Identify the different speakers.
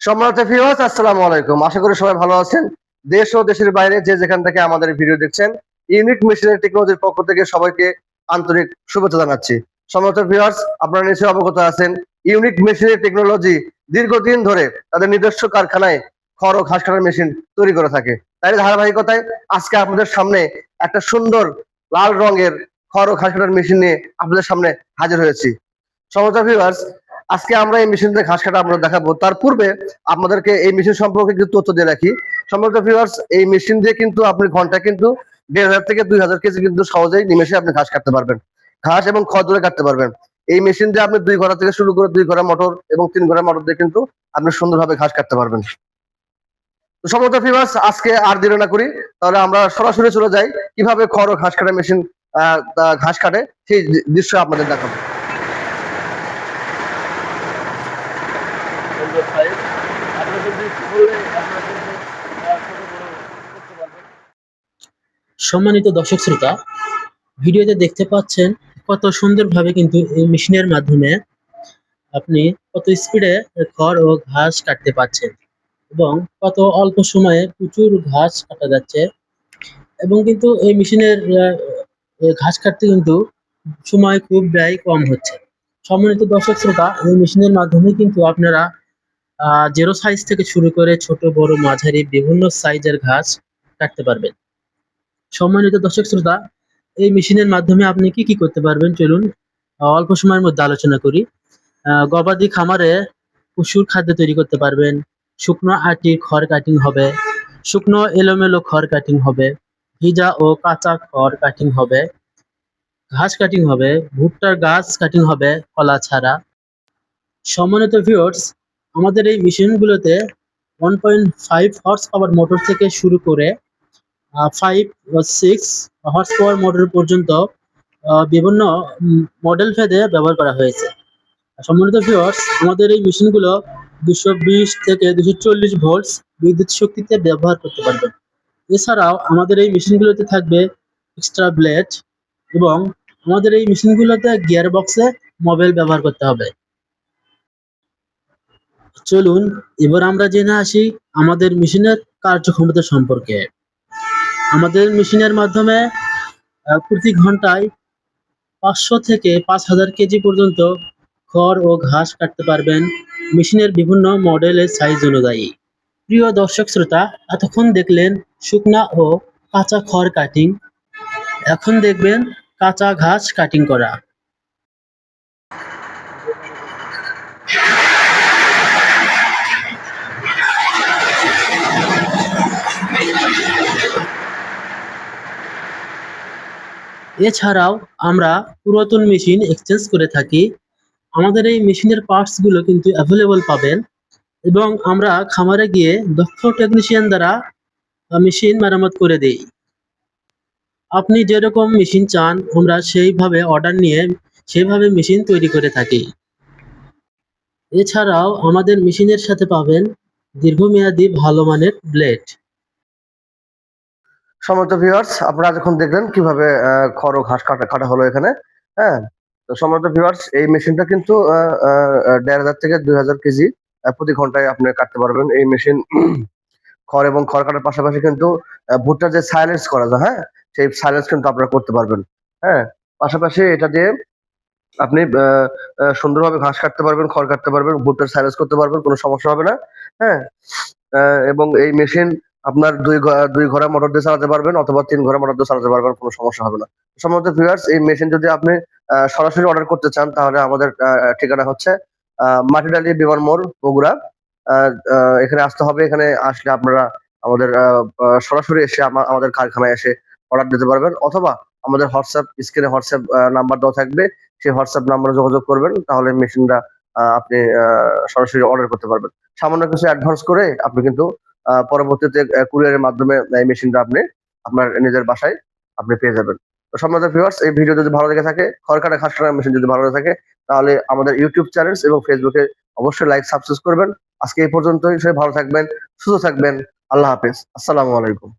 Speaker 1: সম্মানিত ভিউয়ার্স আসসালামু আলাইকুম। আশা করি সবাই ভালো আছেন। দেশ ও দেশের বাইরে যে যেখান থেকে আমাদের ভিডিও দেখছেন ইউনিক মেশিনারি টেকনোলজির পক্ষ থেকে সবাইকে আন্তরিক শুভেচ্ছা জানাচ্ছি। সম্মানিত ভিউয়ার্স আপনারা নিশ্চয়ই অবগত আছেন ইউনিক মেশিনারি টেকনোলজি দীর্ঘদিন ধরে তাদের নিজস্ব কারখানায় খড় ও ঘাস কাটার মেশিন তৈরি করে থাকে। তাই ধারাবাহিকতায় আজকে আপনাদের সামনে একটা সুন্দর লাল রঙের খড় ও ঘাস কাটার মেশিন নিয়ে আপনাদের সামনে হাজির হয়েছি। সম্মানিত ভিউয়ার্স আজকে আমরা এই মেশিন দিয়ে ঘাস কাটা আমরা দেখাবো। তার পূর্বে আপনাদেরকে এই মেশিন সম্পর্কে কিছু তথ্য দিয়ে রাখি। সম্ভবত ভিউয়ার্স এই মেশিন দিয়ে কিন্তু আপনি ঘণ্টা কিন্তু দেড় হাজার থেকে দুই হাজার কেজি কিন্তু সহজেই নিমেষে আপনি ঘাস কাটতে পারবেন। ঘাস এবং খড় ধরে কাটতে পারবেন। এই মেশিন দিয়ে আপনি দুই ঘোড়া থেকে শুরু করে দুই ঘোড়া মোটর এবং তিন ঘোড়া মোটর দিয়ে কিন্তু আপনি সুন্দরভাবে ঘাস কাটতে পারবেন। তো সম্ভবত ভিউয়ার্স আজকে আর দেরি না করি, তাহলে আমরা সরাসরি চলে যাই। কীভাবে খড় ও ঘাস কাটা মেশিন ঘাস কাটে সেই দৃশ্য আপনাদের দেখাবো।
Speaker 2: সম্মানিত দর্শক শ্রোতা, ভিডিওতে দেখতে পাচ্ছেন কত সুন্দরভাবে কিন্তু এই মেশিনের মাধ্যমে আপনি কত স্পিডে খড় ও ঘাস কাটতে পারছেন এবং কত অল্প সময়ে প্রচুর ঘাস কাটা যাচ্ছে এবং কিন্তু এই মেশিনের ঘাস কাটতে কিন্তু সময় খুব ব্যয় কম হচ্ছে। সম্মানিত দর্শক শ্রোতা, এই মেশিনের মাধ্যমে কিন্তু আপনারা জেরো সাইজ থেকে শুরু করে ছোট, বড়, মাঝারি বিভিন্ন সাইজের ঘাস কাটতে পারবেন। সম্মানিত দর্শক শ্রোতা, এই মেশিনের মাধ্যমে আপনি কি কি করতে পারবেন চলুন অল্প সময়ের মধ্যে আলোচনা করি। গবাদি খামারে পশুর খাদ্য তৈরি করতে পারবেন, শুকনো আটি খড় কাটিং হবে, শুকনো এলোমেলো খড় কাটিং হবে, ভিজা ও কাঁচা খড় কাটিং হবে, ঘাস কাটিং হবে, ভুট্টার গাছ কাটিং হবে, কলা ছাড়া। সম্মানিত ভিউয়ার্স আমাদের এই মেশিনগুলোতে one point five horsepower motor থেকে শুরু করে five six horse power motor পর্যন্ত বিভিন্ন মডেল ভেদে ব্যবহার করা হয়েছে। সম্মানিত ভিউয়ার্স আমাদের এই মেশিনগুলো দুশো বিশ থেকে দুশো চল্লিশ ভোল্টস বিদ্যুৎ শক্তিতে ব্যবহার করতে পারবেন এছাড়াও আমাদের এই মেশিনগুলোতে থাকবে এক্সট্রা ব্লেড এবং আমাদের এই মেশিনগুলোতে গিয়ার বক্সে মোবাইল ব্যবহার করতে হবে। চলুন, এবার আমরা জেনে আসি আমাদের মেশিনের কার্যক্ষমতা সম্পর্কে। আমাদের মেশিনের মাধ্যমে প্রতি ঘন্টায় পাঁচশো থেকে পাঁচ হাজার কেজি পর্যন্ত খড় ও ঘাস কাটতে পারবেন মেশিনের বিভিন্ন মডেলের সাইজ অনুযায়ী। প্রিয় দর্শক শ্রোতা, এতক্ষণ দেখলেন শুকনা ও কাঁচা খড় কাটিং এখন দেখবেন কাঁচা ঘাস কাটিং করা। এছাড়াও আমরা পুরাতন মেশিন এক্সচেঞ্জ করে থাকি। আমাদের এই মেশিনের পার্টসগুলো কিন্তু অ্যাভেলেবল পাবেন এবং আমরা খামারে গিয়ে দক্ষ টেকনিশিয়ান দ্বারা মেশিন মেরামত করে দেই। আপনি যেরকম মেশিন চান, আমরা সেইভাবে অর্ডার নিয়ে সেইভাবে মেশিন তৈরি করে থাকি। এছাড়াও আমাদের মেশিনের সাথে পাবেন দীর্ঘমেয়াদী ভালো মানের ব্লেড
Speaker 1: সম্মানিত ভিউয়ার্স আপনারা যখন দেখলেন কীভাবে খড় ও ঘাস কাটা কাটা হলো এখানে হ্যাঁ? তো সম্মানিত ভিউয়ার্স এই মেশিনটা কিন্তু দেড় হাজার থেকে দুই হাজার কেজি প্রতি ঘন্টায় আপনি কাটতে পারবেন। এই মেশিন খড় এবং খড় কাটার পাশাপাশি কিন্তু ভুট্টার যে সাইলেন্স করা যায় হ্যাঁ? সেই সাইলেন্স কিন্তু আপনারা করতে পারবেন হ্যাঁ? পাশাপাশি এটা দিয়ে আপনি সুন্দরভাবে ঘাস কাটতে পারবেন, খড় কাটতে পারবেন, ভুট্টার সাইলেন্স করতে পারবেন, কোনো সমস্যা হবে না হ্যাঁ? এবং এই মেশিন আপনার দুই দুই ঘোড়া মোটর দিয়ে চালাতে পারবেন অথবা তিন ঘোড়া মোটর দিয়ে চালাতে পারবেন, কোনো সমস্যা হবে না। সম্ভবত ভিউয়ার্স এই মেশিন যদি আপনি সরাসরি অর্ডার করতে চান, তাহলে আমাদের ঠিকানা হচ্ছে মাটিডালি বিমান মোড়, বগুড়া। এখানে আসতে হবে, এখানে আসলে আপনারা আমাদের সরাসরি এসে আমা- আমাদের কারখানায় এসে অর্ডার দিতে পারবেন, অথবা আমাদের হোয়াটসঅ্যাপ, স্ক্রিনে হোয়াটসঅ্যাপ নাম্বার দেওয়া থাকবে, সেই হোয়াটসঅ্যাপ নাম্বারে যোগাযোগ করবেন, তাহলে মেশিনটা আপনি সরাসরি অর্ডার করতে পারবেন। সামান্য কিছু অ্যাডভান্স করে আপনি কিন্তু পরবর্তীতে কুরিয়ারের মাধ্যমে এই মেশিনটা আপনি আপনার নিজের বাসায় আপনি পেয়ে যাবেন। তো সম্মানিত ভিউয়ার্স এই ভিডিও যদি ভালো লেগে থাকে খড়কাটা ঘাস কাটা মেশিন যদি ভালো লেগে থাকে, তাহলে আমাদের ইউটিউব চ্যানেল এবং ফেসবুকে অবশ্যই লাইক সাবস্ক্রাইব করবেন। আজকে এই পর্যন্তই, সবাই ভালো থাকবেন, সুস্থ থাকবেন। আল্লাহ হাফেজ। আসসালামু আলাইকুম।